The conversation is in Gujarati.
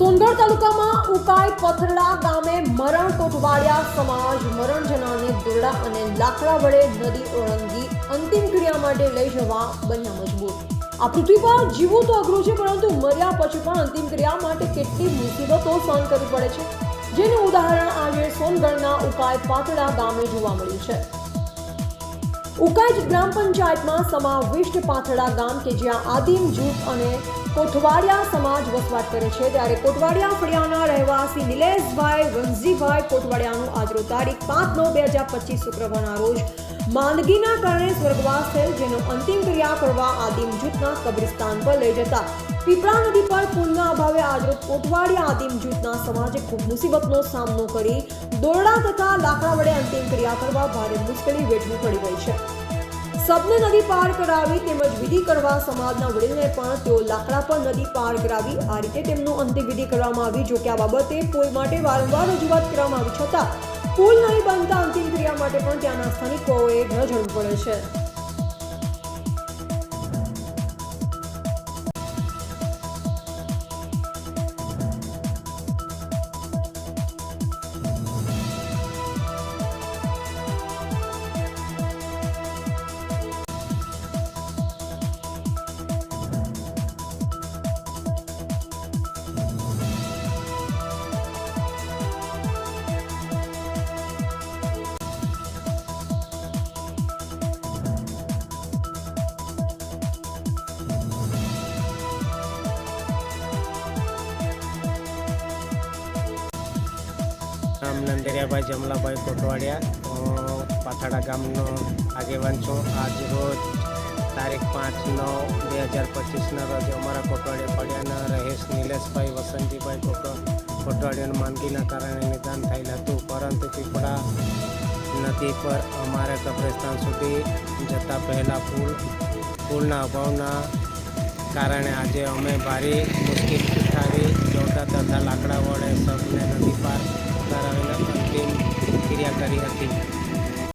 સોનગઢ તાલુકામાં ઉકાઈ પથરડા ગામે મરણ કોટવાડિયા સમાજ મરણ જનારને દોરડા અને લાકડા વડે નદી ઓળંગી અંતિમ ક્રિયા માટે લઈ જવા બન્યા મજબૂર. આ પૃથ્વી પર જીવવું તો અઘરું છે, પરંતુ મર્યા પછી પણ અંતિમ ક્રિયા માટે કેટલી મુસીબતો સહન કરવી પડે છે? જેનું ઉદાહરણ આજે સોનગઢના ઉકાઈ પાતળા ગામે જોવા મળ્યું છે. ઉકાઈ ગ્રામ પંચાયતમાં સમાવિષ્ટ પાથડા ગામ કે જ્યાં આદિમ જૂથ અને કોઠવાડિયા સમાજ વસવાટ કરે છે. ત્યારે કોઠવાડિયા ફળિયાના રહેવાસી નિલેશભાઈ વંશીભાઈ કોઠવાડિયાનું આજરો તારીખ પાંચ નવ બે હજાર પચીસ શુક્રવારના રોજ માંદગીના કારણે સ્વર્ગવાસ થયેલ, જેનો અંતિમ ક્રિયા કરવા આદિમ જૂથના કબ્રિસ્તાન પર લઈ જતા પીપળા નદી પર પુલના અભાવે આજરોજ કોટવાડી આદિમ જૂથના સમાજે ખૂબ મુસીબતનો સામનો કરી દોરડા તથા લાકડા વડે અંતિમ ક્રિયા કરવા ભારે મુશ્કેલી વેઠવી પડી રહી છે. સબને નદી પાર કરાવી તેમજ વિધિ કરવા સમાજના વડીલને પણ તેઓ લાકડા પર નદી પાર કરાવી આ રીતે તેમનું અંતિમ વિધિ કરવામાં આવી, જો કે આ બાબતે પુલ માટે વારંવાર રજૂઆત કરવામાં આવી છતાં પુલ નહીં બનતા અંતિમ ક્રિયા માટે પણ ત્યાંના સ્થાનિકોએ રજળવું પડે છે. નામ નંદરિયાભાઈ જમલાભાઈ કોટવાડિયા. પાથાડા ગામનો આગેવાન છું. આજ રોજ તારીખ પાંચ નવ બે હજાર પચીસના રોજ અમારા કોટવાડિયા પડ્યાના રહેશ નિલેશભાઈ, વસંતજીભાઈ કોટો, કોટવાડિયાનું માંદગીના કારણે નિદાન થયેલ હતું. પરંતુ પીપળા નદી પર અમારે કબ્રસ્તાન સુધી જતા પહેલાં પુલ, પુલના અભાવના કારણે આજે અમે ભારે મુશ્કેલી ઉઠાવી. દોરડા તથા લાકડા વડે Maria King.